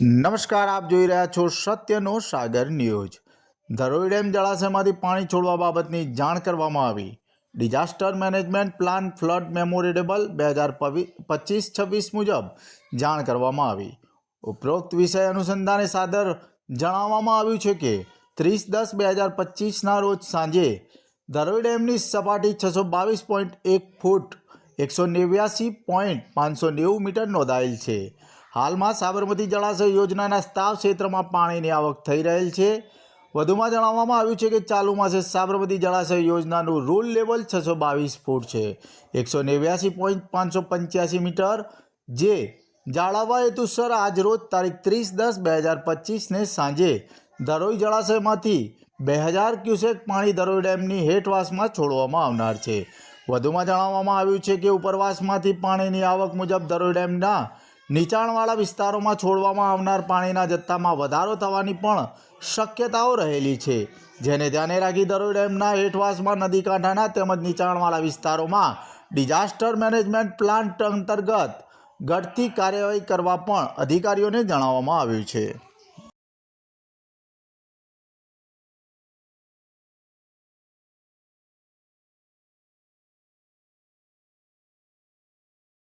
નમસ્કાર, આપ જોઈ રહ્યા છો સત્યનો સાગર ન્યૂઝ. ધરોઈ ડેમ જળાશયમાંથી પાણી છોડવા બાબતની જાણ કરવામાં આવી. ડિઝાસ્ટર મેનેજમેન્ટ પ્લાન ફ્લડ મેમોરેડેબલ બે હજાર પચીસ છવ્વીસ મુજબ જાણ કરવામાં આવી. ઉપરોક્ત વિષય અનુસંધાને સાદર જણાવવામાં આવ્યું છે કે, ત્રીસ દસ બે હજાર પચીસના રોજ સાંજે ધરોઈ ડેમની સપાટી છસો બાવીસ પોઈન્ટ એક ફૂટ, એકસો નેવ્યાસી પોઈન્ટ પાંચસો નેવું મીટર નોંધાયેલ છે. હાલમાં સાબરમતી જળાશય યોજનાના સ્તાવ ક્ષેત્રમાં પાણીની આવક થઈ રહેલ છે. વધુમાં જણાવવામાં આવ્યું છે કે ચાલુ માસે સાબરમતી જળાશય યોજનાનું રૂલ લેવલ છસો બાવીસ ફૂટ છે. એકસો નેવ્યાસી પોઈન્ટ પાંચસો પંચ્યાસી મીટર, જે જાળવવા હેતુસર આજરોજ તારીખ ત્રીસ દસ બે હજાર પચીસને સાંજે ધરોઈ જળાશયમાંથી બે હજાર ક્યુસેક પાણી ધરોઈ ડેમની હેઠવાસમાં છોડવામાં આવનાર છે. વધુમાં જણાવવામાં આવ્યું છે કે ઉપરવાસમાંથી પાણીની આવક મુજબ ધરોઈ ડેમના નીચાણવાળા વિસ્તારોમાં છોડવામાં આવનાર પાણીના જથ્થામાં વધારો થવાની પણ શક્યતાઓ રહેલી છે. જેને ધ્યાને રાખી દરોઈ ડેમના હેઠવાસમાં નદી કાંઠાના તેમજ નીચાણવાળા વિસ્તારોમાં ડિઝાસ્ટર મેનેજમેન્ટ પ્લાન્ટ અંતર્ગત ઘટતી કાર્યવાહી કરવા પણ અધિકારીઓને જણાવવામાં આવ્યું છે.